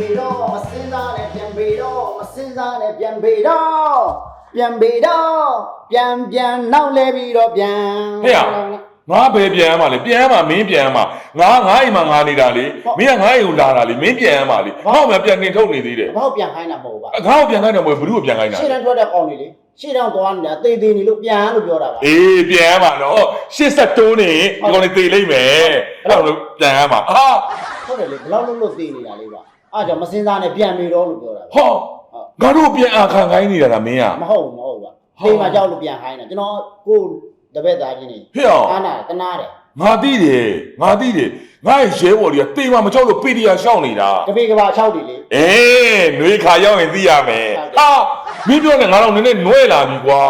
ပေတော့မစင်းစားနဲ့ပြန်ပေတော့မစင်းစားနဲ့ပြန်ပေတော့ပြန်ပေတော့ပြန်ပြန်နောက်လဲပြီးတော့ပြန်ဟဲ့ရငါဘယ်ပြန်ရမှာလဲပြန်ရမှာမင်းပြန်ရမှာငါငါအိမ်မှာငါနေတာလေမင်းကငါအိမ်ကိုလာတာလေမင်းပြန်ရမှာလေဟောမပြန်တင်ထုတ်နေသေးတယ်ဘောက်ပြန်ခိုင်းတာမဟုတ်ပါငါ့ကိုပြန်ခိုင်းတယ်မဟုတ်ဘူးဘ누구ပြန်ခိုင်းတာရှေ့တန်းထွက်တဲ့ကောင်တွေလေရှေ့တန်းသွားနေတာတေးသေးနေလို့ပြန်လို့ပြောတာပါအေးပြန်ရမှာနော်80တိုးနေဒီကောင်လေးတေလိမ့်မယ်အဲ့တော့ပြန်ရမှာအာဟုတ်တယ်လေဘယ်လောက်လို့လို့သေးနေတာလေးပါ အားကြောင့်မစင်းစားနဲ့ပြန်ပေတော့လို့ပြောတာပါဟောငါတို့ပြန်အခါခိုင်းနေတာလားမင်းอ่ะမဟုတ်ဘူးမဟုတ်ဘူးပါတေးမှာကြောက်လို့ပြန်ခိုင်းတာကျွန်တော်ကိုတပည့်သားချင်းနေဟဲ့အောင်အားနာတနာတယ်ငါသိတယ်ငါသိတယ်ငါရဲ့ရဲဘော်တွေကတေးမှမကြောက်လို့ပီဒီယာရှောက်နေတာကပေကဘာ6တီလေအေးနှွေးခါရောက်ရင်သိရမယ်ဟုတ်တယ်ဟာမင်းပြောနေငါတော့နည်းနည်းနှွဲလာပြီကွာ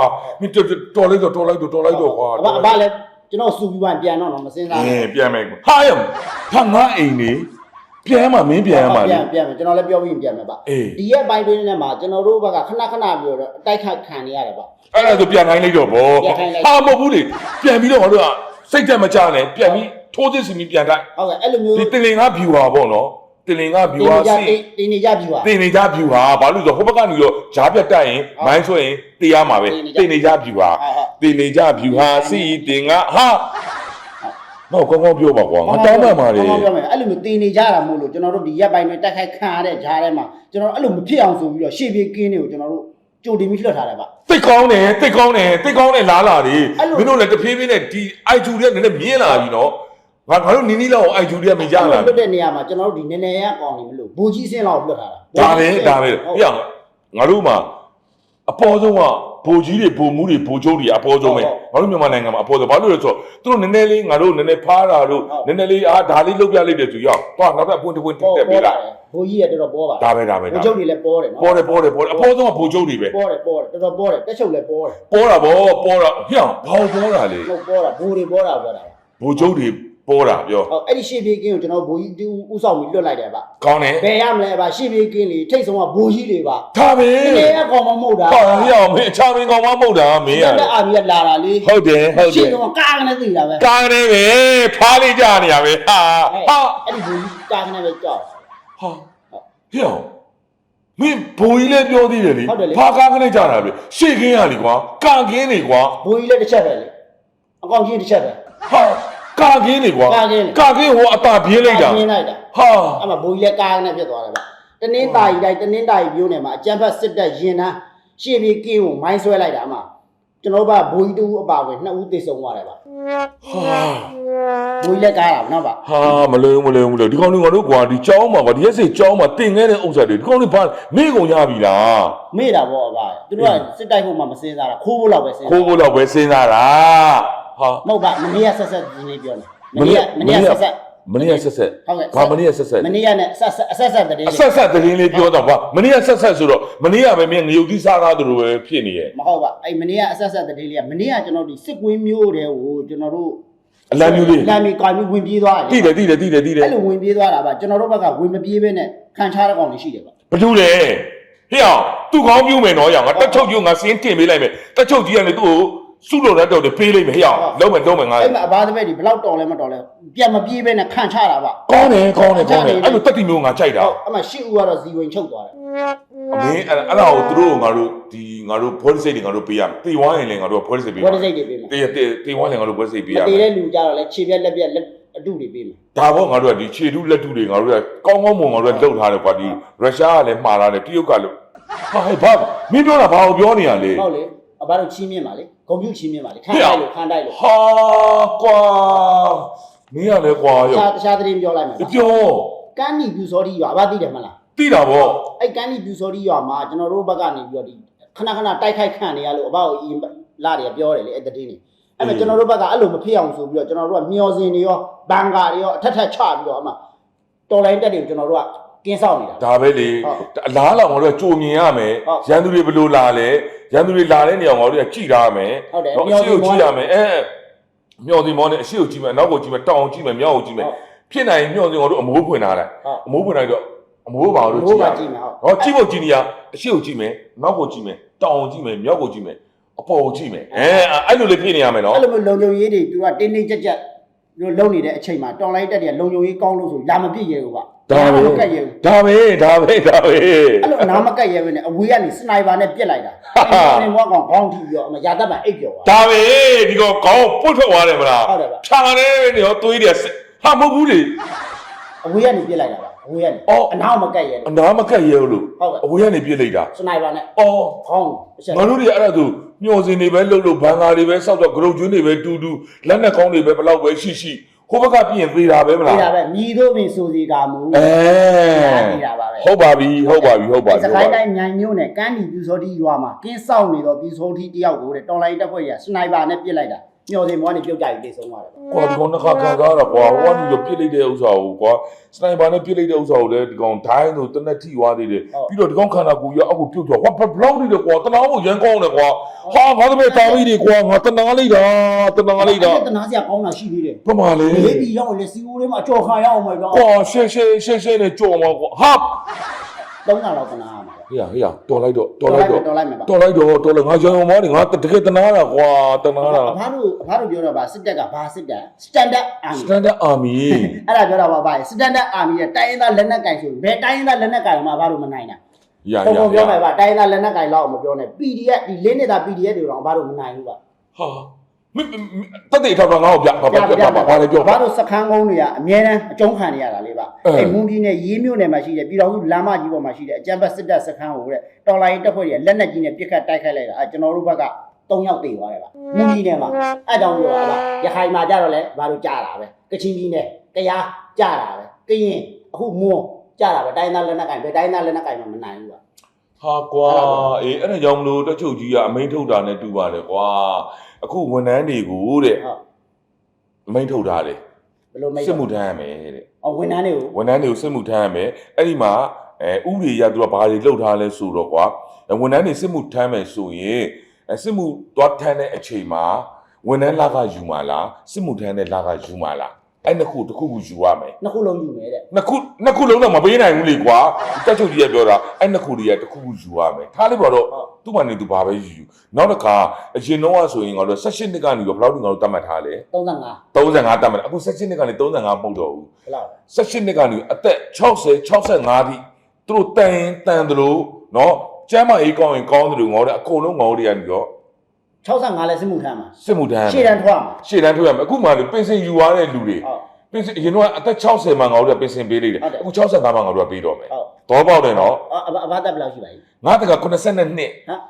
မင်းတော်တော်လိုက်တော့တော်လိုက်တော့တော်လိုက်တော့ကွာအဘအဘလည်းကျွန်တော်စူပြီးပြန်ပြန်တော့တော့မစင်းစားအနဲ့င်းပြန်မယ်ကွာဟာရဟာငါအိမ်နေ ပြန်မှမင်းပြန်ရမှာလေ ပြန်ပြန်မယ်ကျွန်တော်လည်းပြောပြီးပြန်မယ်ပါအေး ဒီရက်ပိုင်းတွင်းထဲမှာကျွန်တော်တို့ဘက်ကခဏခဏပြောတော့အတိုက်ခတ်ခံနေရတယ်ပါအဲ့ဒါဆိုပြန်ခိုင်းလိုက်တော့ဗောပြန်ခိုင်းလိုက် ဟာမဟုတ်ဘူးလေပြန်ပြီးတော့ငါတို့ကစိတ်တက်မကြနဲ့ပြန်ပြီးထိုးစစ်စီပြီးပြန်တိုင်းဟုတ်ကဲ့အဲ့လိုမျိုးဒီတင်လင်က view ဟာပေါ့နော်တင်လင်က view ဟာစီ တင်နေကြပြီပါ တင်နေကြ view ဟာဘာလို့လဲဆိုတော့ဟိုဘက်ကနေတော့ဂျားပြတ်တက်ရင်ဟုတ်မိုင်းဆွဲရင်တေးရမှာပဲတင်နေကြတင်နေကြ view ဟာဟုတ်ဟုတ် တင်နေကြ view ဟာစီတင်ကဟာ တော့ကောင်းကောင်းပြောပါကွာငါတောင်းပန်ပါလေကောင်းကောင်းပြောမယ်အဲ့လိုမျိုးတင်နေကြတာမို့လို့ကျွန်တော်တို့ဒီရက်ပိုင်းတွင်းတိုက်ခိုက်ခံရတဲ့ဂျားထဲမှာကျွန်တော်တို့အဲ့လိုမဖြစ်အောင်ဆိုပြီးတော့ရှေ့ပြေးကင်းတွေကိုကျွန်တော်တို့ကြိုတင်ပြီးလွှတ်ထားတယ်ပါတိတ်ကောင်းတယ်တိတ်ကောင်းတယ်တိတ်ကောင်းတယ်လားလာတွေအဲ့လိုမင်းတို့လည်းတဖြည်းဖြည်းနဲ့ဒီ IQ တွေကနည်းနည်းမြင်လာပြီနော်ငါငါတို့နီးနီးလောက် IQ တွေကမရလာလွတ်ဘူးတဲ့နေရာမှာကျွန်တော်တို့ဒီနည်းနည်းရကောင်းနေမလို့ဘူကြီးစင်းလောက်လွတ်ထားတာဒါပဲဒါပဲဟုတ်ပြငါတို့မှာအပေါ်ဆုံးက ဘိုလ်ကြီးတွေဘိုလ်မှုတွေဘိုလ်ချုပ်တွေအပေါ်ဆုံးပဲဟုတ်ငါတို့မြန်မာနိုင်ငံမှာအပေါ်ဆုံးဘာလို့လဲဆိုတော့သူတို့နည်းနည်းလေးငါတို့နည်းနည်းဖားတာတို့ဟုတ်နည်းနည်းလေးအာဒါလေးလုပ်ပြလိုက်တယ်ဆိုရောက်တော့နောက်ထပ်အပွင့်တစ်ပွင့်တက်ပေါ်တက်ပေါ်ပေးလာလာတယ်ဘူကြီးရတော်တော်ပေါ်ပါဒါပဲဒါပဲဘူဒါချုပ်တွေလည်းပေါ်တယ်နော်ပေါ်တယ်ပေါ်တယ်ပေါ်တယ်အပေါ်ဆုံးကဘိုလ်ချုပ်တွေပဲပေါ်တယ်ပေါ်တယ်တော်တော်ပေါ်တယ်တက်ချုပ်လည်းပေါ်တယ်ပေါ်တာဗောပေါ်တာဟျောင်းဘာလို့ပေါ်တာလဲဟုတ်ပေါ်တာဘူတွေပေါ်တာပြောတာဘိုလ်ချုပ်တွေ ပေါ်တာပြောဟုတ်အဲ့ဒီရှေ့ပြေးကင်းကိုကျွန်တော်ဘူကြီးတူဥဆောင်ပြီးလွတ်လိုက်တယ်ဗျကောင်းတယ်ဘယ်ရမလဲဗျရှေ့ပြေးကင်းလေထိတ်ဆုံးကဘူကြီးတွေပါဒါပဲဒီနေ့ကကောင်မမဟုတ်တာဟောဟျောင်းမင်းအချာမင်းကောင်မမဟုတ်တာမင်းရတက်အာမီကလာတာလေဟုတ်တယ်ဟုတ်တရှေ့ယ်ကကားကနေသိတာပဲကားနေပဲဖားလေးကြနေရပဲဟာဟာအဲ့ဒီဘူကြီးကားကနေပဲကြောက်ဟာဟျောင်းမင်းဘိုးကြီးလည်းပြောသေးတယ်လေဟုတ်တယ်လေဖားကားကနေကြတာပဲရှေ့ခင်းရလေကွာကာကင်းနေကွာဘူကြီးလည်းတစ်ချက်ပဲလေအကောင်ကြီးတစ်ချက်ပဲဟာ ကာကင်းနေကွာကာကင်းနေကာကင်းဟိုအတာပြေးလိုက်တာပြင်းလိုက်တာဟာ အဲ့မှာဘူကြီးလည်းကားကနေဖြစ်သွားတယ်ဗျတနင်းတာကြီးတိုင်းတနင်းတာကြီးမျိုးနယ်မှာအကြမ်းဖက်စစ်တပ်ရင်နှန်းရှေ့ပြေးကင်းကိုမိုင်းဆွဲလိုက်တာအမှကျွန်တော်တို့ကဘူကြီးတူအပါဝင်နှစ်ဦးသေဆုံးသွားတယ်ဗျဟာဘူကြီးလည်းကားတာနော်ဗျဟာမလွယ်ဘူးမလွယ်ဘူးမလွယ်ဘူးဒီကောင်တွေငါတို့ကွာဒီကြောင်းမှာကွာဒီရက်စိကြောင်းမှာတင်ခဲ့တဲ့ဥစ္စာတွေဒီကောင်တွေဘာမေ့ကုန်ရပြီလားမေ့တာပေါ့အဘသူတို့ကစစ်တိုက်ဖို့မှမစင်းစားတာခိုးဖို့လောက်ပဲစင်းစားခိုးဖို့တော့ပဲစဉ်းစားတာ ဟာမဟုတ်ပါမနေ့ကဆက်ဆက်ဒီနေ့ပြောတယ်မနေ့ကမနေ့ကဆက်ဆက်မနေ့ကဆက်ဆက်ဟုတ်ကဲ့ဘာမနေ့ကဆက်ဆက်မနေ့ကနဲ့ဆက်ဆက်အဆက်ဆက်တည်းအဆက်ဆက်သတင်းလေးပြောတော့ဗာမနေ့ကဆက်ဆက်ဆိုတော့မနေ့ကပဲမင်းငရုတ်တိစားကားသူလိုပဲဖြစ်နေရဲ့မဟုတ်ပါအဲ့မနေ့ကအဆက်ဆက်တည်းလေးကမနေ့ကကျွန်တော်ဒီစစ်ကွင်းမျိုးတွေကိုကျွန်တော်တို့အလံမျိုးလေးလမ်းမျိုးကာမျိုးဝင်ပြေးသွားတယ်တိတယ်တိတယ်တိတယ်တိတယ်အဲ့လိုဝင်ပြေးသွားတာပါကျွန်တော်တို့ဘက်ကဝင်မပြေးဘဲနဲ့ခံချတဲ့ကောင်တွေရှိတယ်ပါဘာလို့လဲဟေ့အောင်သူ့ကောင်းပြူမယ်နော်ရအောင်ငါတက်ချုပ်ကြီးငါစင်းတင်ပေးလိုက်မယ်တက်ချုပ်ကြီးကလည်းသူ့ကို စုလို့လည်းတော့ပေးလိုက်မယ်ဟေ့အောင်လုံးမယ်လုံးမယ်ငါအဲ့မှာအဘာသမက်တွေဘယ်လောက်တော်လဲမတော်လဲပြန်မပြေးဘဲနဲ့ခံချတာပါကောင်းတယ်ကောင်းတယ်ကောင်းတယ်အဲ့လိုတက်တိမျိုးငါကြိုက်တာဟုတ်အဲ့မှာရှစ်ဦးကတော့ဇီဝင်ချုပ်သွားတယ်အမင်းအဲ့အဲ့ဒါကိုသူတို့ငါတို့ဒီငါတို့ဘောဒီစိတ်တွေငါတို့ပေးရမယ်တေဝိုင်းရင်လည်းငါတို့ဘောဒီစိတ်ပေးရဝမတ်ယ်စိတ်တွေပေးမယ်တေတေတေဝိုင်းလည်းငါတို့ဘောဒီစိတ်ပေးမရမတည်ယ်တဲ့လူကြတော့လဲခြေပြက်လက်ပြက်လက်အတုတွေပေးမယ်ဒါပေါ့ငါတို့ကဒီခြေထုလက်ထုတွေငါတို့ကကောင်းကောင်းမွန်ငါတို့ကလှုပ်ထားတယ်ကွာဒီရုရှားကလည်းမှားထားတယ်တရုတ်ကလည်းဟာဟဲ့ဘာမင်းပြောတာဘာကိုပြောနေရလဲဟုတ်လေအဘတို့ချင်းမြင့်ပါလေ ကွန်ပျူတာချင်းမြင့်ပါလေခံတိုက်လို့ခံတိုက်လို့ဟာကွာမင်းရလဲကွာတရောခြားတခြားသတင်းပြောလိုက်မယ်ပြောကန်းနီပြူစောတိရွာအဘသိတယ်မလားတိတာပေါ့အဲ့ကန်းနီပြူစောတိရွာမှာကျွန်တော်တို့ဘက်ကနေပြီးတော့ဒီခဏခဏတိုက်ခိုက်ခံနေရလို့အဘကိုအရင်လာတယ်ပြောတယ်လေအဲ့သတင်းတွေအဲ့မဲ့ကျွန်တော်တို့ဘက်ကအဲ့လိုမဖြစ်အောင်ဆိုပြီးတော့ကျွန်တော်တို့ကမျောစင်တွေရောဘန်ကာတွေရောအထက်ထက်ချပြီးတော့အမှတော်လိုင်းတက်တွေကိုကျွန်တော်တို့က ကင်းဆောင်နေတာ ဒါပဲလေဟုတ်အလားလောက်ငါတို့ကကြိုမြင်ရမယ်ဟုတ်ရန်သူတွေဘယ်လိုလာလဲရန်သူတွေလာတဲ့နေရာငါတို့ကကြည်ထားမယ်ဟုတ်တယ်တော့အရှိကိုကြည့်ရမယ်အဲမျော်စီမောနဲ့အရှိကိုကြည့်မယ်အနောက်ကိုကြည့်မယ်တောင်ကိုကြည့်မယ်မြောက်ကိုကြည့်မယ်ဟုတ်ဖြစ်နိုင်ရင်မျော်စီငါတို့အမိုးဖွင့်ထားလိုက်ဟုတ် အမိုးဖွင့်လိုက်တော့အမိုးပါလို့ဘိုးကြည့်ရပါမယ် ကြည့်မယ်ဟုတ် ဟောကြည့်ဖို့ကြည့်နေရအရှိကိုကြည့်မယ်နောက်ကိုကြည့်မယ်တောင်ကိုကြည့်မယ်မြောက်ကိုကြည့်မယ်အပေါ်ကိုကြည့်မယ်အဲအဲ့လိုလေးဖြစ်နေရမယ်နော်အဲ့လိုမျိုးလုံလုံရေးတွေသူကတင်းတင်းကြပ်ကြပ် တို့လုံနေတဲ့အချိန်မှာတော်လိုင်းတက်တွေကလုံုံရေးကောင်းလို့ဆိုလာမပြည့်ရဲဘူးပါဒါပဲမကတ်ရဲဘူးဒါပဲဒါပဲဒါပဲအဲ့လိုအနာမကတ်ရဲပဲနဲ့အဝေးကနေစနိုက်ပါနဲ့ပြစ်လိုက်တာအဲ့ဒီမောကောင်ခေါင်းထိပြီးတော့အမရာတပ်ပံအိတ်ပြောသွားဒါပဲဒီကောင်ခေါင်းပုတ်ထွက်သွားတယ်မလားဟုတ်တယ်ဗျဖြာတယ်နေရောသွေးတယ်ဟာမဟုတ်ဘူးလေအဝေးကနေပြစ်လိုက်တာပါအ ဝေးကနေအော်အနာမကတ်ရဲအနာမကက်ရဲလို့ဟုတ်ကဲ့အဝေးကနေပြစ်လိုက်တာစနိုက်ပါနဲ့အော်ခေါင်းအချက်ငါတို့တွေအဲ့ဒါဆိုညှော်စင်တွေပဲလှုပ်လို့ဘန်ကာတွေပဲစောက်တော့ဂရုတ်ကျွန်းတွေပဲတူတူလက်နဲ့ကောင်းတွေပဲဘလောက်ပဲရှိရှိဟိုဘက်ကပြင်သေးတာပဲမလားဒီတာပဲမြည်တို့ပင်စူစီကမူအဲဒီတာပါပဲဟုတ်ပါပြီဟုတ်ပါပြီဟုတ်ပါပြီစကိုင်းတိုင်းမြိုင်မြို့နယ်ကမ်းဒီပြူစောတိရွာမှာကင်းဆောက်နေတော့ပြူစောတိတယောက်ကိုတဲ့တော်လိုင်းတက်ဖွဲ့ရစနိုက်ပါနဲ့ပြစ်လိုက်တာ မျော်စင်မောကနေပြုတ်ကြပြီးပြေဆုံးသွားတယ်ကွာဒီကောင်နှစ်ခါခံစားရတာကွာဟိုကနေတော့ပြစ်လိုက်တဲ့ဥစ္စာကိုကွာစနိုက်ပါနဲ့ပြစ်လိုက်တဲ့ဥစ္စာကိုလည်းဒီကောင်ဒိုင်းဆိုတနက်ထိသွားသေးတယ်ပြီးတော့ဒီကောင်ခန္ဓာကိုယ်ရအောက်ကိုပြုတ်သွားဟောဘလောက်နေတယ်ကွာတနာဖို့ရန်ကောင်းတယ်ကွာဟာငါသမီးတာပြီးတယ်ကွာငါတနာလိုက်တာတနာလိုက်တာတနာစရာကောင်းတာရှိသေးတယ်ဘယ်မှာလဲလေးပြီးရောက်လေစီဦးလေးမှာအကြော်ခါရအောင်မယ်ကွာကွာရှေ့ရှေ့ရှေ့ရှေ့နဲ့ကြော်မှာကွာဟာသုံးတာတော့တနာရမှာ ဟေးဟေးတော်လိုက်တော့တော်လိုက်တော့တော်လိုက်မယ်ပါတော်လိုက်တော့တော်လိုက်ငါရောင်မောင်းနေငါတကယ်တနာတာကွာတနာတာအဖားတို့အဖားတို့ပြောတော့ဗာစစ်တပ်ကဘာစစ်တပ် standard army standard army အဲ့ဒါပြောတာပါဗာ standard army ရဲ့တိုင်းရင်းသားလက်နက်ကင်ဆိုဘယ်တိုင်းရင်းသားလက်နက်ကင်မှဘာလို့မနိုင်တာရပုံရပုံရပြောမယ်ဗာတိုင်းရင်းသားလက်နက်ကင်လောက်အောင်မပြောနဲ့ PDF ဒီလင်းနေတာ PDF တွေတော့ဘာလို့မနိုင်ဘူးဗာဟာ မတတဲ့ထောက်တော့ငါ့ကိုပြပါပါပြပါပါလေပြောဘာလို့စခန်းကုန်းတွေကအများတန်းအကျုံးခံနေရတာလေးပါအဲအဲ့မွန်ပြည်နယ်ရေးမြို့နယ်မှာရှိတယ်ပြည်တော်စုလမ်းမကြီးပေါ်မှာရှိတယ်အကြံဘတ်စစ်တပ်စခန်းကိုတဲ့တော်လိုင်းတပ်ဖွဲ့တွေကလက်နက်ကြီးနဲ့ပစ်ခတ်တိုက်ခိုက်လိုက်တာအဲကျွန်တော်တို့ဘက်က3ယောက်တေသွားတယ်ပါမွန်ပြည်နယ်မှာအဲကြောင့်ပြောတာပါရခိုင်မှာကြတော့လဲဘာလို့ကြားတာပဲကချင်ပြည်နယ်ကယားကြားတာပဲကရင်အခုမွန်ကြားတာပဲတိုင်းသားလက်နက်ကင်ပဲတိုင်းသားလက်နက်ကင်မှမနိုင်ဘူးပါ ဟာကွာအေးအဲ့ဒါကြောင့်မလို့တချို့ကြီးကအမိန်ထုတ်တာနဲ့တူပါတယ်ကွာအခုဝန်ထမ်းတွေကိုတဲ့ဟုတ်အမိန်ထုတ်တာလေဘယ်လိုမိတ်စစ်မှုထမ်းရမယ်တဲ့အော်ဝန်ထမ်းတွေကိုဝန်ထမ်းတွေကိုစစ်မှုထမ်းရမယ်အဲ့ဒီမှာအဲဥပဒေရသူကဘာတွေလုပ်ထားလဲဆိုတော့ကွာဝန်ထမ်းတွေစစ်မှုထမ်းမယ်ဆိုရင်အဲစစ်မှုသွားထမ်းတဲ့အချိန်မှာဝန်ထမ်းလာကယူမှာလားစစ်မှုထမ်းတဲ့လာကယူမှာလား အဲ့နှစ်ခုတစ်ခုခုယူရမယ်နှစ်ခုလုံးယူမယ်တဲ့နှစ်ခုနှစ်ခုလုံးတော့မပေးနိုင်ဘူးလေကွာတက်ချုပ်ကြီးကပြောတာအဲ့နှစ်ခုတွေကတစ်ခုခုယူရမယ်ထားလိုက်ပါတော့သူ့ဘာနေသူဘာပဲယူယူနောက်တစ်ခါအရင်တော့ကဆိုရင်ငါတို့16နှစ်ကနေတော့ဘယ်လောက်ဒီငါတို့တတ်မှတ်ထားလဲ35 35တတ်မှတ်အခု16နှစ်ကနေ35မဟုတ်တော့ဘူးဘယ်လောက်လဲ16နှစ်ကနေအသက်60 65တိသူတို့တန်ရင်တန်တယ်လို့နော်ကျမ်းမအေးကောင်းရင်ကောင်းတယ်လို့ငေါတဲ့အကုန်လုံးငေါတွေကနေတော့ 65လဲစစ်မှုထမ်းမှာစစ်မှုထမ်းရမယ်ရှေ့တန်းထွက်မှာရှေ့တန်းထွက်ရမယ်အခုမှလေပင်စင်ယူရတဲ့လူတွေဟုတ်ပင်စင်အရင်တော့အသက်60မှာငါတို့ကပင်စင်ပေးလိုက်တယ်ဟုတ်တယ်အခု65မှာငါတို့ကပေးတော့မယ်ဟုတ်တော့ပေါက်တယ်နော်အအဘာတက်ဘယ်လောက်ရှိပါလဲငါတက82နှစ်ဟမ်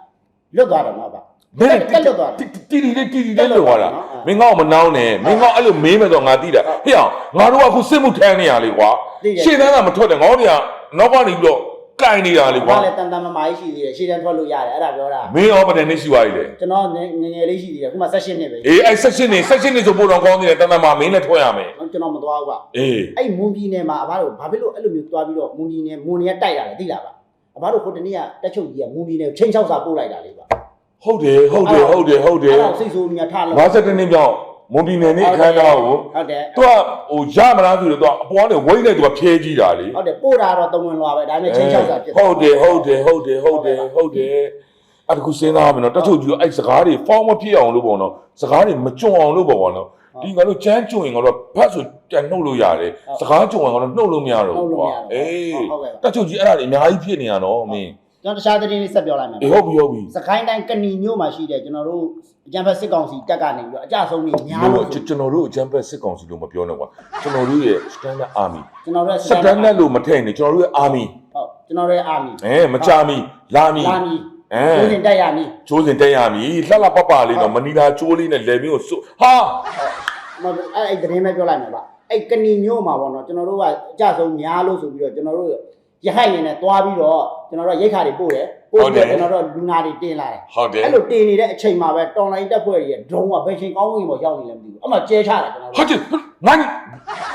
လွတ်သွားတယ်မဟုတ်ပါဘယ်တက်လွတ်သွားတယ်တီတီလေးတီတီလေးလွတ်သွားတာဟုတ်မင်းငါ့ကိုမနှောင်းနဲ့မင်းငါ့အဲ့လိုမေးမယ်တော့ငါသိတာဟေ့အောင်ငါတို့ကအခုစစ်မှုထမ်းနေရလေကွာသိတယ်ရှေ့တန်းကမထွက်တယ်ငါတို့ကနောက်ကနေပြီးတော့ ကင်နေတာလေကွာဘာလဲတန်တန်မမာကြီးရှိသေးတယ်ရှေ့တန်းထွက်လို့ရတယ်အဲ့ဒါပြောတာမင်းရောဗတဲ့နေရှိသွားပြီလေကျွန်တော်ငယ်ငယ်လေးရှိသေးတယ်ခုမှ16နှစ်ပဲအေးအဲ့ဆက်ရှင်နေဆက်ရှင်နေဆိုပို့တော့ကောင်းနေတယ်တန်တန်မှာမင်းလည်းထွက်ရမယ်ကျွန်တော်မသွားဘူးပါအေးအဲ့မွန်ပြည်နယ်မှာအဘတို့ဘာဖြစ်လို့အဲ့လိုမျိုးသွားပြီးတော့မွန်ပြည်နယ်မွန်တွေကတိုက်တာလဲသိလားပါအဘတို့ခုတနေ့ကတက်ချုပ်ကြီးကမွန်ပြည်နယ်ကိုချင်းချောက်စာပို့လိုက်တာလေပါဟုတ်တယ်ဟုတ်တယ်ဟုတ်တယ်ဟုတ်တယ်အဲ့ဒါစိတ်ဆိုးမြထားလို့52နှစ်ပြောင်း မွန်ပြည်နယ်နေ့အခမ်းအနားကိုဟုတ်တယ်သူကဟိုရမလားဆိုတော့သူကအပေါ်ကနေဝိတ်နဲ့သူကဖြဲကြည့်တာလေဟုတ်တယ်ပို့တာတော့တုံဝင်လွာပဲဒါပေမဲ့ချင်းချောက်စာဖြစ်ဟုတ်တယ်ဟုတ်တယ်ဟုတ်တယ်ဟုတ်တယ်ဟုတ်တယ်အဲ့ဒါခုစဉ်းစားရမယ်နော်တက်ချုပ်ကြီးကအဲ့စကားတွေဖောင်းမဖြစ်အောင်လို့ပေါ့နော်စကားတွေမကြုံအောင်လို့ပေါ့ပေါ့နော်ဒီငါတို့ချမ်းကြုံရင်ငါတို့ဘတ်ဆိုပြန်နှုတ်လို့ရတယ်စကားကြုံရင်ငါတို့နှုတ်လို့မရတော့ဟုတ်ဘူးလို့ကွာမရတော့အေးဟုတ်ကဲ့ပါတက်ချုပ်ကြီးအဲ့ဒါတွေအများကြီးဖြစ်နေရနော်မင်း ကျွန်တော်တခြားသတင်းလေးဆက်ပြောလိုက်မယ်အေးဟုတ်ပြီဟုတ်ပြီစကိုင်းတိုင်းကဏီမြို့မှာရှိတဲ့ကျွန်တော်တို့အကြံဖက်စစ်ကောင်စီတက်ကနေပြီးတော့အကြဆုံးတွေများလို့လို့ကျွန်တော်တို့အချမ်းဘက်စစ်ကောင်စီလို့မပြောနဲ့ကွာကျွန်တော်တို့ရဲ့ standard army ကျွန်တော်တို့ standard လို့မထည့်နဲ့ကျွန်တော်တို့ရဲ့ army ဟုတ်ကျွန်တော်တို့ရဲ့အာမီအဲမချမီလာမီလာမီအဲကိုရင်တက်ရမီချိုးစင်တက်ရမီလှလှပပလေးတော့မနီလာချိုးလေးနဲ့လေမင်းကိုစွဟာမဟုတ်ဘူးအဲ့အဲ့သတင်းပဲပြောလိုက်မယ်ဗျအဲ့ကဏီမြို့မှာပေါ့နော်ကျွန်တော်တို့ကအကြဆုံးများလို့ဆိုပြီးတော့ကျွန်တော်တို့ ရဟိုက်နေနဲ့တွားပြီးတော့ကျွန်တော်တို့ရိတ်ခါတွေပို့တယ်ပို့ပြီးတော့ကျွန်တော်တို့လူနာတွေတင်လာတယ်ဟုတ်တယ်အဲ့လိုတင်နေတဲ့အချိန်မှာပဲတော်လိုင်းတက်ဖွဲ့ရဲ့ဒရုန်းကဘယ်ချိန်ကောင်းဝင်ပေါ်ရောက်နေလဲမသိဘူးအမှကျဲချတယ်ကျွန်တော်ဟုတ်တို့တယ်ငါ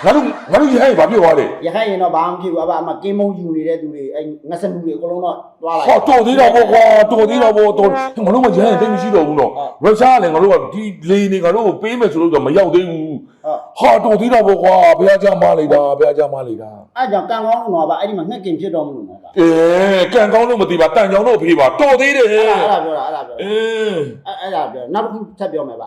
ငါတို့ငါတို့ရဟရင်ဘာဖြစ်သွားလဲရခိုင်ရင်တော့ဘာမှမဖြစ်ဘူးအဘအမကင်းမုံယူနေတဲ့သူတွေအဲငစလူတွေအကုန်လုံးတော့တွားလိုက်ဟောတော်သေးတော့ဘောကွာတော်သေးတော့ဘောတော်ငါတို့မရဟရင်တိတ်မရှိတော့ဘူးနော်ရုရှားကလည်းငါတို့ကဒီလေနေငါတို့ကိုပေးမယ်ဆိုလို့တော့မရောက်သေးဘူး ဟုတ်ဟာတော်သေးတော့ဘောကွာဘုရားကြားမလိုက်တာဘုရားကြားမလိုက်တာအဲ့ကြောင့်ကံကောင်းလို့တော့ဗျအဲ့ဒီမှာငှက်ကင်ဖြစ်တော်မလို့နော်ဗျအေးကံကောင်းလို့မသိပါတန်ကြောင်တော့ဖေးပါတော်သေးတယ်အဲ့ဒါအဲ့ဒါပြောတာအဲ့ဒါပြောအေးအဲ့အဲ့ဒါပြောနောက်တစ်ခုထပ်ပြောမယ်ဗျ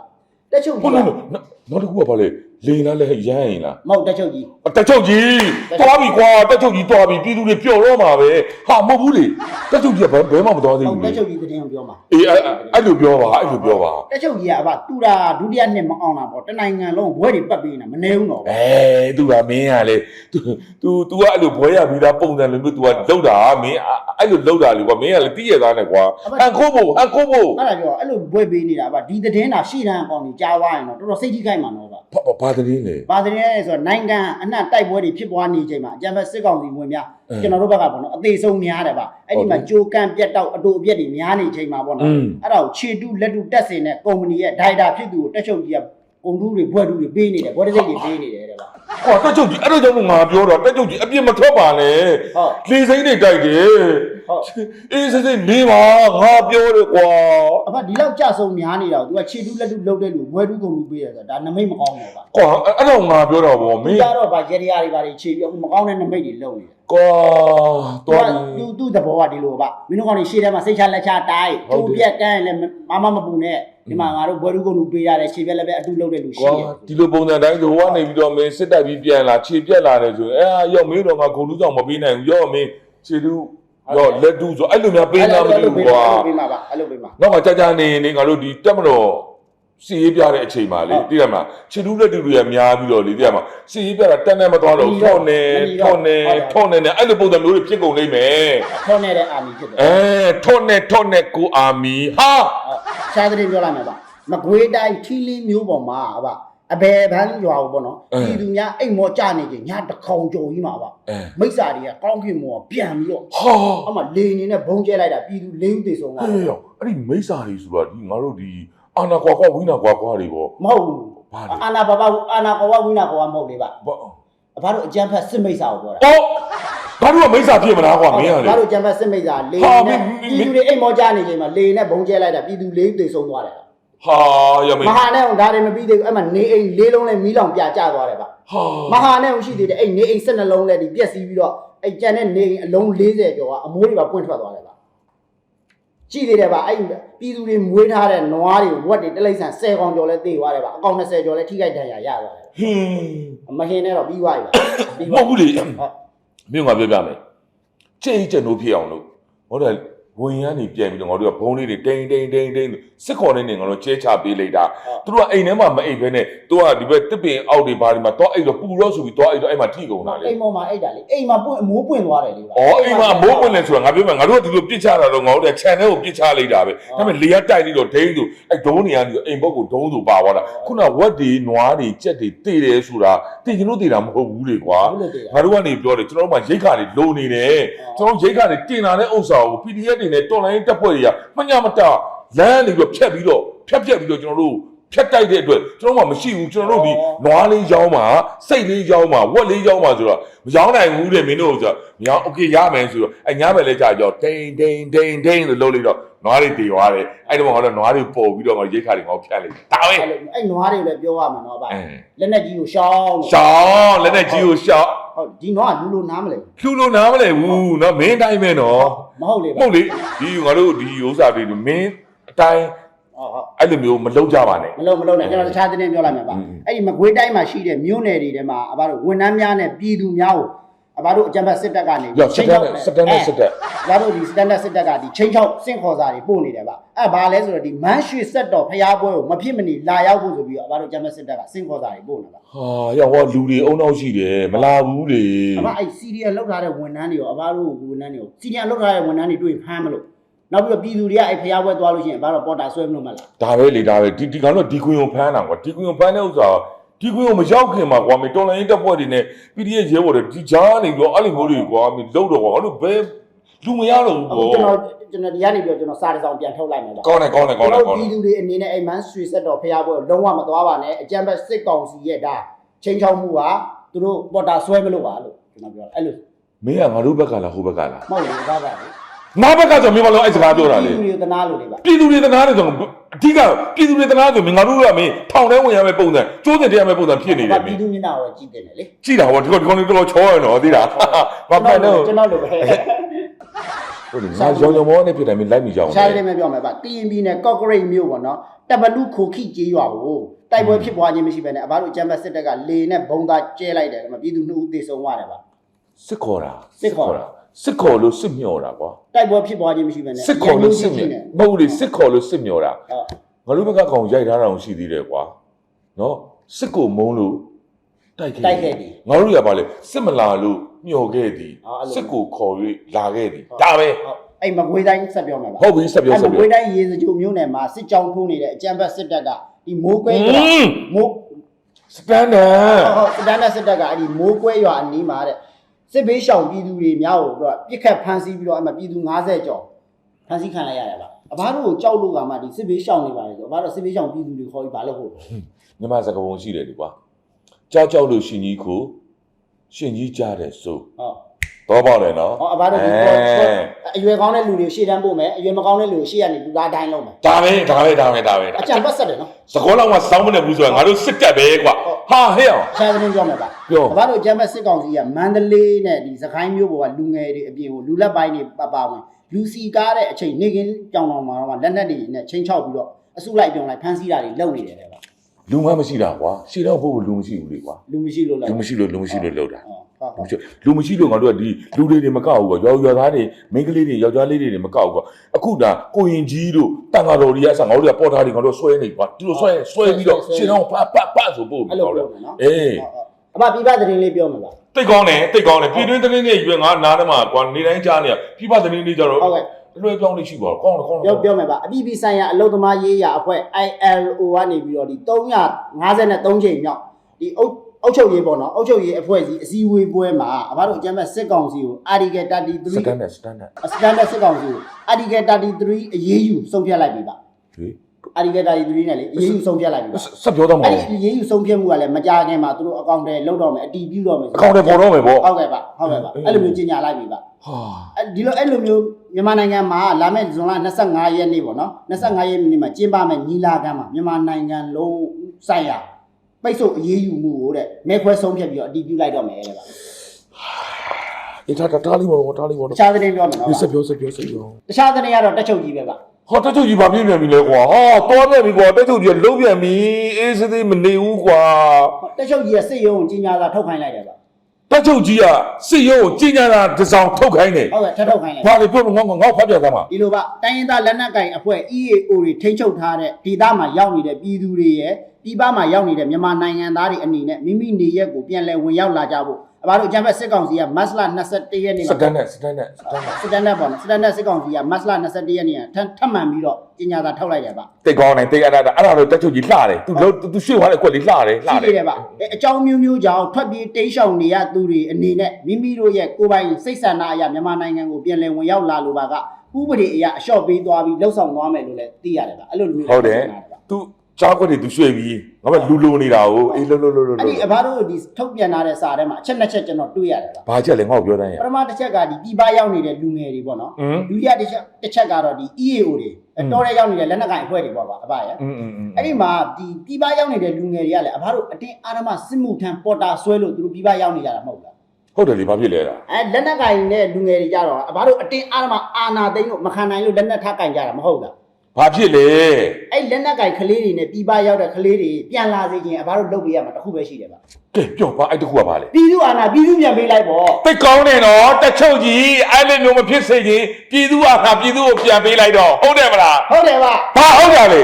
တက်ချုပ်ဟုတ်ကြီးလို့နောက်တစ်ခုကဘာလဲ လိန်လားလဲရမ်းရင်လား မဟုတ်တက်ချုပ်ကြီး တက်ချုပ်ကြီးတွားပြီကွာတက်ချုပ်ကြီးတွားပြီပြည်သူတွေပျော်တော့မှာပဲဟာမဟုတ်ဘူးလေတက်ချုပ်ကြီးကဘယ်ဘယ်မှမတော်သေး ဟုတ် ဘူး တ လေ က်ချုပ်ကြီးသတင်းကိုပြောမှာ အေးအဲ့အဲ့လိုပြောပါအဲ့လိုပြောပါ တက်ချုပ်ကြီးကအဘတူတာဒုတိယနှစ်မအောင်တာပေါ့တနိုင်ငံလုံးဘွဲတွေပတ်ပြီးနေတာမနေဘူးတော့ အဲသူကမင်းကလေ तू तू तू ကအဲ့လိုဘွဲရပြီးသားပုံစံလိုမျိုး तू ကလောက်တာမင်းအဲ့လိုလောက်တာလေကွာမင်းကလေတည့်ရသားနဲ့ကွာဟန်ခိုးဖို့ဟန်ခိုးဖို့ အဲ့ဒါပြောအဲ့လိုဘွဲပေးနေတာအဘဒီသတင်းတာရှေ့တန်းအကောင်ကြီးကြားသွားရင်တော့တော်တော်စိတ်ကြီးခိုက်မှာတော့ဗျ ဘာဘာ တည်းလဲ။ဘာသတင်းလဲဆိုတော့နိုင်ငံအနှံ့တိုက်ပွဲတွေဖြစ်ပွားနေချိန်မှာအကြံဖက်စစ်ကောင်စီဝင်များအင်းကျွန်တော်တို့ဘက်ကပေါ့နော်အသေးဆုံးများတယ်ဗျ။အဲ့ဒီမှာဟုတ်တယ်ကြိုးကန့်ပြတ်တောက်အတူအပြက်တွေများနေချိန်မှာပေါ့အနော်င်း။အဲ့ဒါကိုခြေတူးလက်တူးတက်စင်တဲ့ကုမ္ပဏီရဲ့ဒိုင်တာဖြစ်သူကိုတက်ချုပ်ကြီးက ကုန်တူးတွေဘွဲတူးတွေပေးနေတယ်ဘွဲတစ်စိတ်တွေပေးနေတယ်တဲ့ဗျကွာတက်ချုပ်ကြီးအဲ့လိုကြောင့်ငါပြောတော့တက်ချုပ်ကြီးအပြစ်မထွက်ပါနဲ့။ဟုတ်လေစိမ့်တွေတိုက်တယ်ဟုတ် အေးစိစိနေပါငါပြောတယ်ကွာအဖဒီလောက်ကြဆုံးများနေတာကို तू ကခြေတူးလက်တူးလှုပ်တဲ့လူဘွဲတူးကုန်တူးပေးရတယ်ဆိုတာဒါနမိတ်မကောင်းဘူးဗျ။ကွာအဲ့တော့ငါပြောတော့ဗောမဒီင်းကတော့ဗာရေရီယာတွေဗာတွေခြေပြီးအခုမကောင်းတဲ့နမိတ်တွေလှုပ်နေတယ် ကွာသူတော့ကသူသူ့သဘောကဒီလိုပါမင်းတို့ကောင်နေရှေ့ထဲမှာစိတ်ချလက်ချတိုင်းဟုတ်တယ်ကျိုးပြက်ကန်းရင်လည်းမမမပူနဲ့ဒီမှာငါတို့ဘွယ်လူကုန်လူပေးရတယ်ခြေပြက်လည်းပဲအတူလုပ်တဲ့လူရှိကွာတယ်ဒီလိုပုံစံတိုင်းဆိုဟိုကနေပြီးတော့မင်းစစ်တပ်ပြီးပြန်လာခြေပြက်လာတယ်ဆိုရင်အဲရောက်မင်းတော့ငါခုံလူဆောင်မပေးနိုင်ဘူးရောက်မင်းခြေတူရောက်လက်တူဆိုအဲ့လိုများပေးလားမသိဘူးကွာပေးမှာပါအဲ့လိုပေးမှာနောက်ကကြာကြာနေနေငါတို့ဒီတက်မတော် စီရေးပြတဲ့အချိန်မှာလေဟုတ်သိရမလားခြေတူးလက်တူတွေကများပြီးတော့လေသိရမလားစီရေးပြတာတက်နေမသွားတော့မီတော့ထော့နေမီတော့ထော့နေဟုတ်တယ်ထော့နေနဲ့အဲ့လိုပုံစံမျိုးတွေဖြစ်ကုန်လိမ့်မယ်ခေါ်နေတဲ့အာမီဖြစ်တယ်အဲထော့နေထော့နေကိုအာမီဟာဟုတ်ရှားတဲ့ပြောလိုက်မှာပါမကွေးတိုင်းထီလင်းမျိုးပေါ်မှာအဘအဘယ်ဘန်းရွာဘူးပေါ့နော်ဒီသူများအိမ်မောကြနေကြညတစ်ခေါင်ကြုံကြီးမှာပါအဲမိစ္ဆာတွေကကောင်းကင်မောပြန်ပြီးတော့ဟာအမှလေနေနဲ့ဘုံကျဲလိုက်တာပြည်သူလေးဦးသေဆုံးသွားဟဲ့တယ်ရောက်အဲ့ဒီမိစ္ဆာတွေဆိုတာဒီငါတို့ဒီ အာနာကွာကွာဝိနာကွာကွာတွေပေါ့မဟုတ်ဘူးဘာလဲအာနာဘဘအာနာကောဝဝိနာကောဝမဟုတ်လေပါဘာအဘတို့အကြမ်းဖက်စစ်မိတ်စာကိုပြောတာအော်ဘာလို့ကမိစ္ဆာဖြစ်မလားကွာမင်းကလေဘာလို့အကြမ်းဖက်စစ်မိတ်စာလေဟာနဲ့မင်းမင်းပြည်သူတွေအိမ်မောကြနေချိန်မှာလေနဲ့ဘုံကျဲလိုက်တာပြည်သူလေးသေဆုံးသွားတယ်ဟာရမင်းမဟာနဲ့ဒါတွေမပြီးသေးဘူးအဲ့မှာနေအိမ်လေးလုံးနဲ့မီးလောင်ပြကျသွားတယ်ဗျဟာမဟာနဲ့ရှိသေးတယ်အဲ့နေအိမ်12လုံးနဲ့ဒီပြက်စီးပြီးတော့အဲ့ကျန်တဲ့နေအိမ်အလုံး40ကျော်ကအမိုးတွေပါပွင့်ထွက်သွားတယ်ဗျ ရှိသေးတယ်ဗျအဲ့ပြည်သူတွေမွေးထားတဲ့နွားတွေဝက်တွေတလိမ့်ဆန်10កောင်ကျော်လဲသေသွားတယ်ဗျအကောင်20ကျော်လဲထိခိုက်ဒဏ်ရာရသွားတယ်ဟင်းမဟင်းနဲ့တော့ပြီးသွားပြီဗျပြီးမသွားဟုတ်ဘူးလေဟုတ်မြို့ငါပြောပြမယ်ကြိတ်ကျန်တို့ဖြစ်အောင်လို့ဟုတ်တယ် ဝင်ရမ်းနေပြန်ပြီးတော့ငါတို့ကဘုံလေးတွေတိန်တိန်တိန်တိန်စစ်ခေါ်နေနေငါတို့ကျဲချပေးလိုက်တာသူတို့ကအိမ်ထဲမှာမအိပ်ဘဲနဲ့သူကဒီဘက်တစ်ပင်အောက်တွေဘာတွေမှာတော့အိပ်တော့ပူတော့ဆိုပြီးတော့အိပ်တော့အဲ့မှာထိကုန်တာလေအိမ်ပေါ်မှာအိတ်တာလေအိမ်မှာပွင့်အမိုးပွင့်သွားတယ်လေဗျဩအိမ်မှာမိုးပွင့်နေဆိုတာငါပြောမယ်ငါတို့ကဒီလိုပြစ်ချတာတော့ငါတို့က channel ကိုပြစ်ချလိုက်တာပဲဒါပေမဲ့လေကတိုက်ပြီးတော့ဒိန်းဆိုအဲ့ဒုံးနေရပြီးအိမ်ဘက်ကိုဒုံးဆိုပါသွားတာခုနဝက်တွေနွားတွေကြက်တွေတေးတယ်ဆိုတာတေးကျွန်တော်တေးတာမဟုတ်ဘူးလေကွာဘူးလို့တည်တာငါတို့ကနေပြောတယ်ကျွန်တော်တို့မှရိတ်ခါတွေလိုနေတယ်ကျွန်တော်ရိတ်ခါတွေတင်လာတဲ့ဥစ္စာကို PDF တွေနဲ့တော်လိုင်းတက်ဖွဲ့တွေကမညမတလမ်းနေပြီးဖြတ်ပြီးတော့ဖြတ်ဖြတ်ပြီးတော့ကျွန်တော်တို့ ဖြတ်တိုက်တဲ့အတွက်ကျွန်တော်မှမရှိဘူးကျွန်တော်တို့ဒီနွားလေးရောင်းမှာစိတ်လေးရောင်းမှာဝက်လေးရောင်းမှာဆိုတော့မရောင်းနိုင်ဘူးတဲ့မင်းတို့ဆိုတော့မရောင်းโอเคရမယ်ဆိုတော့အညာပဲလဲကြာကြောတိန်တိန်တိန်တိန်လို့လုပ်လိုက်တော့နွားတွေတည်သွားတယ်အဲ့တော့ငါတို့နွားတွေပေါ်ပြီးတော့ငါရိတ်ခါတွေငါဖြတ်လိုက်ဒါပဲ အဲ့လိုအဲ့နွားတွေလည်းပြောရမှာနော်ဗျ အဲ လက်နဲ့ကြီးကိုရှောင်း ရှောင်းလက်နဲ့ကြီးကိုရှောင်း ဟုတ်ဒီနွားကလူလိုနားမလဲ ဖြူလို့နားမလဲဘူးเนาะမင်းတိုင်းပဲเนาะ မဟုတ်လေဗျ မဟုတ်လေဒီငါတို့ဒီဥစ္စာတွေမင်းအတိုင်း ဟုတ်ဟုတ်အဲ့လိုမျိုးမလုပ်ကြပါနဲ့ မလုံးမလုံးနဲ့ကျွန်တော်တခြားသတင်းပြောလိုက်မှာပါอืม အဲ့ဒီမကွေးတိုင်းမှာရှိတဲ့မြို့နယ်တွေထဲမှာအဘတို့ဝန်ထမ်းများနဲ့ပြည်သူများကိုအဘတို့အကြံဖက်စစ်တပ်ကနေရောက်စတက်နဲ့စတက်နဲ့စတက်အဘတို့ဒီစတန်ဒတ်စစ်တပ်ကဒီချင်းချောက်စင့်ခေါ်စာတွေပို့နေတယ်ဗျအဲ့ဘာလဲဆိုတော့ဒီမန်းရွှေဆက်တော်ဖျားပွဲကိုမဖြစ်မနေလာရောက်ဖို့ဆိုပြီးတော့အဘတို့အကြံဖက်စစ်တပ်ကစင့်ခေါ်စာတွေပို့နေတာဟာရောက်ဟောလူတွေအုံနောက်ရှိတယ်မလာဘူးလေအဘအဲ့စီရီယယ်လောက်ထားတဲ့ဝန်ထမ်းတွေရောအဘတို့ဝန်ထမ်းတွေကိုစီရီယယ်လောက်ထားတဲ့ဝန်ထမ်းတွေတွေ့ဖမ်းမလို့ နောက်ပြီးတော့ပြည်သူတွေကအဲ့ဖျားပွဲသွားလို့ရှိရင်အဘတို့ပေါ်တာဆွဲမလို့မလားဒါပဲလေဒါပဲဒီဒီကောင်တော့ဒီကွင်ကိုဖမ်းတာကွာဒီကွင်ကိုဖမ်းတဲ့ဥစ္စာဒီကွင်ကိုမရောက်ခင်မှာကွာမတော်လိုင်းတက်ပွဲတွေနဲ့ PDF ရဲဘော်တွေဒီကြားနေပြီးတော့အဲ့လိုမျိုးတွေကွာမလုံးတော့ကွာငါတို့ဘယ်လူမရတော့အခုဘူးကျွန်ကွာတော်ကျွန်တော်ဒီကနေပြီးတော့ကျွန်တော်စာတစ်စောင်ပြန်ထုတ်လိုက်မယ်ဗျကောင်းတယ်ကောင်းတယ်ကောင်းတယ်ကောင်းဒီတယ်လူတွေအနေနဲ့အိမ်မန်းရွှေဆက်တော်ဖျားပွဲကိုလုံးဝမသွားပါနဲ့အကြံဖက်စစ်ကောင်စီရဲ့ဒါချင်းချောက်မှုကသူတို့ပေါ်တာဆွဲမလို့ပါလို့ကျွန်တော်ပြောတာအဲ့လိုမင်းကငါတို့ဘက်ကလားဟိုဘက်ကလားမဟုတ်ဘူးသားပါလေ ငါဘက်ကဆိုမင်းမလို့အဲ့စကားပြောတာလေဒီလူတွေတနာလို့လေပါပြည်သူတွေတနာတယ်ဆိုတော့အဓိကပြည်သူတွေတနာဆိုမင်းငါတို့ကမင်းထောင်ထဲဝင်ရမယ့်ပုံစံကျိုးစင်တရားမယ့်ပုံစံဖြစ်နေတယ်မပြည်င်းသူမျက်နှာကိုကြည့်တယ်လေကြည့်တာဟောဒီကောင်ဒီကောင်လေးတော့ချောရနော်သိလားဘာမှန်းတော့ကျွန်တော်လိုပဲဟုတ်တယ်ငါရောင်ရောင်မောနဲ့ဖြစ်တယ်မင်းလိုက်မိကြအောင်ရှားတယ်မပြောမယ်ဗျကရင်ပြည်နယ်ကော့ဂရိတ်မြို့ပေါ့နော်တပလူခိုခိကျေးရွာကိုတိုက်ပွဲဖြစ်ပွားခြင်းမရှိဘဲနဲ့အဘတို့အကြမ်းဖက်စစ်တပ်ကလေနဲ့ဘုံသားကျဲလိုက်တယ်ဒီမှာပြည်သူနှစ်ဦးသေဆုံးသွားတယ်ဗျစစ်ခေါ်တာစစ်ခေါ်တာ စစ်ခေါ်လို့စစ်မျောတာကွာတိုက်ပွဲဖြစ်ပွားခြင်းမရှိဘဲနဲ့စစ်ခေါ်လို့စစ်မျောမဟုတ်လေစစ်ခေါ်လို့စစ်မျောတာဟုတ်ငါတို့ဘက်ကကောင်ရိုက်ထားတာအောင်ရှိသေးတယ်ကွာနော်စစ်ကိုမုန်းလို့တိုက်ခဲ့တိုက်ခဲ့ပြီငါတို့ရပါလေစစ်မလာလို့မျောခဲ့သည်အော်အဲ့လိုစစ်ကိုခေါ်၍လာခဲ့သည်ဒါပဲဟုတ်အဲ့မကွေးတိုင်းဆက်ပြောမယ်ဗျဟုတ်ပြီဆက်ပြောအဲ့ဆက်မပြောကွေးတိုင်းရေစကြိုမြို့နယ်မှာစစ်ကြောင်းထိုးနေတဲ့အကြမ်းဖက်စစ်တပ်ကဒီမိုးကွဲရွာอืมမိုးစတန်ဒတ်ဟုတ်စစ်တမ်းနဲ့စစ်တပ်ကအဲ့ဒီမိုးကွဲရွာအနီးမှာတဲ့ စစ်ဘေးရှောင်ပြည်သူတွေများကိုတော့ပြစ်ခတ်ဖမ်းဆီးပြီးတော့အဲ့မှာပြည်သူ90ကျော်ဖမ်းဆီးခံလိုက်ရတယ်ဗျအဘတို့ကိုကြောက်လို့ကမှဒီစစ်ဘေးရှောင်နေပါလေဆိုအဘတို့စစ်ဘေးရှောင်ပြည်သူတွေခေါ်ပြီးဘာလို့ဟုတ်လဲညီမစကားပုံရှိတယ်လေကွာကြောက်ကြောက်လို့ရှင်ကြီးကိုရှင်ကြီးကြားတယ်ဆိုဟုတ်တော့ပေါ့တယ်နော်ဟောအဘတို့ဒီပေါ်အရွယ်ကောင်းတဲ့လူတွေကိုရှေ့တန်းပို့မယ်အရွယ်မကောင်းတဲ့လူကိုရှေ့ကနေလူသားတိုင်းလုပ်မယ်ဒါပဲဒါပဲဒါပဲဒါပဲဒါအကြံပတ်ဆက်တယ်နော်စကောလောက်မှစောင်းမနေဘူးဆိုတာငါတို့စစ်တက်ပဲကွာ ဟာဟဲ့အောင်ဆရာသတင်းပြောမယ်ဗျပြောအဘတို့အကြမ်းဖက်စစ်ကောင်စီကမန္တလေးနဲ့ဒီစကိုင်းမြို့ပေါ်ကလူငယ်တွေအပြင်ကိုလူလက်ပိုင်းတွေပပဝင်လူစီကားတဲ့အချိန်နေကင်းကြောင်တော်မှာတော့လက်နက်တွေနဲ့ချင်းချောက်ပြီးတော့အစုလိုက်ပြုံလိုက်ဖမ်းဆီးတာတွေလုပ်နေတယ်လေဗျလူမမရှိတာကွာရှေ့တော့ဖို့လူမရှိဘူးလေကွာလူမရှိလို့လည်းလူမရှိလို့လူမရှိလို့လောက်တာ ဟုတ်ဟုတ်လူမရှိလို့ငါတို့ကဒီလူတွေတွေမကောက်ဘူးကွာရောရောသားတွေမိန်းကလေးတွေယောက်ျားလေးတွေမကောက်ဘူးကွာအခုဒါကိုရင်ကြီးတို့တန်ဃာတော်တွေကအစငါတို့ကပေါ်ထားတွေငါတို့ဆွဲနေကွာဒီလိုဆွဲဆွဲပြီးတော့ရှင်းတော့ဖတ်ဖတ်ဖတ်ဆိုပို့ပြီးအဲ့လိုတော့ပြောမယ်နော်အေးအမပြပသတင်းလေးပြောမှာပါတိတ်ကောင်းတယ်တိတ်ကောင်းတယ်ပြည်တွင်းသတင်းတွေရွေးငါနားထဲမှာကွာနေတိုင်းကြားနေရပြပသတင်းတွေကြတော့ဟုတ်ကဲ့လွှဲပြောင်းလေးရှိပါတော့ကောင်းတယ်ကောင်းတယ်ပြောပြောမယ်ပါအပြည်ပြည်ဆိုင်ရာအလုံသမားရေးရာအဖွဲ့ ILO ကနေပြီးတော့ဒီ353ချိန်မြောက်ဒီအုပ် အုပ်ချုပ်ရေးပေါ့နော်အုပ်ချုပ်ရေးအဖွဲ့စီအစည်းအဝေးပွဲမှာအဘတို့အကြမ်းဖက်စစ်ကောင်စီကို Article စတန်33ဒတ်စတန်ဒတ်စတန်ဒတ်စစ်ကောင်စီကို Article 33အရေးယူဆုံးဖြတ်လိုက်ပြီပါဟေး Article 33နဲ့လေအရေးယူဆုံးဖြတ်လိုက်ပြီပါဆက်ပြောတော့မအဲ့ဟုတ်ဒီအရေးယူဆုံးဖြတ်မှုကလည်းမကြာခင်မှာသူတို့အကောင့်တွေလုတ်တော့မယ်အတီးပြုတော့မယ်အကောင့်တွေပေါ်တော့မယ်ပေါ့ဟုတ်ကဲ့ပါဟုတ်ကဲ့ပါအဲ့လိုမျိုးကြီးညာလိုက်ပြီပါဟာအဲဒီလိုအဲ့လိုမျိုးမြန်မာနိုင်ငံမှာလာမယ့်ဇွန်လ25ရက်နေ့ပေါ့နော်25ရက်နေ့မှာကျင်းပမယ့်ညီလာခံမှာမြန်မာနိုင်ငံလုံးဆိုင်ရာ ပိတ်ဆို့အရေးယူမှုကိုတဲ့မဲခွဲဆုံးဖြတ်ပြီးတော့အတည်ပြုလိုက်တော့မယ်တဲ့ပါအေးထားထားလေးပေါ့ထားလေးပေါ့တခြားသတင်းပြောမယ်နော်ဒီဆက်ပြောဆက်ပြောဆက်ပြောတခြားသတင်းကတော့တက်ချုပ်ကြီးပဲပါဟောတက်ချုပ်ကြီးဘာပြင်းပြန်ပြီလဲကွာဟာတော်ပြန်ပြီကွာတက်ချုပ်ကြီးကလုံးပြန်ပြီအေးစစ်သေးမနေဘူးကွာတက်ချုပ်ကြီးကစစ်ရုံးကိုကြီးညာစာထုတ်ခိုင်းလိုက်တယ်ပါတက်ချုပ်ကြီးကစစ်ရုံးကိုကြီးညာတာတစ်စောင်ထုတ်ခိုင်းတယ်ဟုတ်ကဲ့ထပ်ထုတ်ခိုင်းလိုက် ဘာလို့ပြောငေါငေါငေါဖတ်ပြသမှာ ဒီလိုပါတိုင်းရင်းသားလက်နက်ကင်အဖွဲ့ EAO တွေထိန်းချုပ်ထားတဲ့ဒေသမှာရောက်နေတဲ့ပြည်သူတွေရဲ့ ပြည်ပမှာရောက်နေတဲ့မြန်မာနိုင်ငံသားတွေအနေနဲ့မိမိနေရက်ကိုပြန်လည်ဝင်ရောက်လာကြဖို့အဘတို့အကြံဖက်စစ်ကောင်စီကမတ်လ21ရက်နေ့စမှာတန်နဲ့စတန်နဲ့စတန်နဲ့စတန်ဒတ်ပေါ့နော်စတန်ဒတ်စစ်ကောင်စီကမတ်လ21ရက်နေ့ကထပ်ထပ်မှန်ပြီးတော့ပညာသာထုတ်လိုက်တယ်ဗျတိတ်ကောင်းတယ်တိတ်အဲ့ဒါအဲ့ဒါတော့တက်ချုပ်ကြီးလှတယ်သူလုံးသူရွှေ့သွားတဲ့ကွက်လေးလှတယ်လှရှိတယ်တယ်ဗျအဲအကြောင်းမျိုးမျိုးကြောင့်ထွက်ပြေးတိမ်းရှောင်နေရသူတွေအနေနဲ့မိမိတို့ရဲ့ကိုယ်ပိုင်စိတ်ဆန္ဒအရမြန်မာနိုင်ငံကိုပြန်လည်ဝင်ရောက်လာလိုပါကဥပဒေအရအလျှော့ပေးသွားပြီးလှုပ်ဆောင်သွားမယ်လို့လည်းသိရတယ်ဗျအဲ့လိုမျိုးဟုတ်တယ်သူ ကြားကွက်တွေသူရွှေ့ပြီးငါကလူလိုနေတာကိုအေးလုံးလုံးလုံးလုံးအဲ့ဒီအဘတို့ဒီထုတ်ပြန်လာတဲ့စာထဲမှာအချက်နှစ်ချက်ကျွန်တော်တွေ့ရတယ်လားဘာချက်လဲငါ့ကိုပြောတမ်းရပထမတစ်ချက်ကဒီပြည်ပရောက်နေတဲ့လူငယ်တွေပေါ့နော်ဒုတိယတစ်ချက်တစ်ချက်ကတော့ဒီ EAO တွေတော်ရဲရောက်နေတဲ့လက်နက်ကိုင်အဖွဲ့တွေပေါ့ပါအဘရဲ့အဲ့ဒီမှာဒီပြည်ပရောက်နေတဲ့လူငယ်တွေကလည်းအဘတို့အတင်းအာရမစစ်မှုထမ်းပေါ်တာဆွဲလို့သူတို့ပြည်ပရောက်နေကြတာမဟုတ်လားဟုတ်တယ်လေဘာဖြစ်လဲတာအဲလက်နက်ကင်နဲ့လူငယ်တွေကြတော့အဘတို့အတင်းအာရမအာနာသိမ့်လို့မခံနိုင်လို့လက်နက်ထားကင်ကြတာမဟုတ်လား ဘာဖြစ်လဲအဲ့လက်နက်ကင်ကလေးတွေနဲ့ပြည်ပရောက်တဲ့ကလေးတွေပြန်လာစေခြင်းအဘတို့လုပ်ပေးရမှာတစ်ခုပဲရှိတယ်ဗျကဲပြောပါအဲ့တခုကဘာလဲပြည်သူအာဏာပြည်သူပြန်ပေးလိုက်ပေါ့တိတ်ကောင်းတယ်နော်တက်ချုပ်ကြီးအဲ့လိုမျိုးမဖြစ်စေချင်ပြည်သူအာဏာပြည်သူကိုပြန်ပေးလိုက်တော့ဟုတ်တယ်မလားဟုတ်တယ်ဗျဘာဟုတ်တာလဲ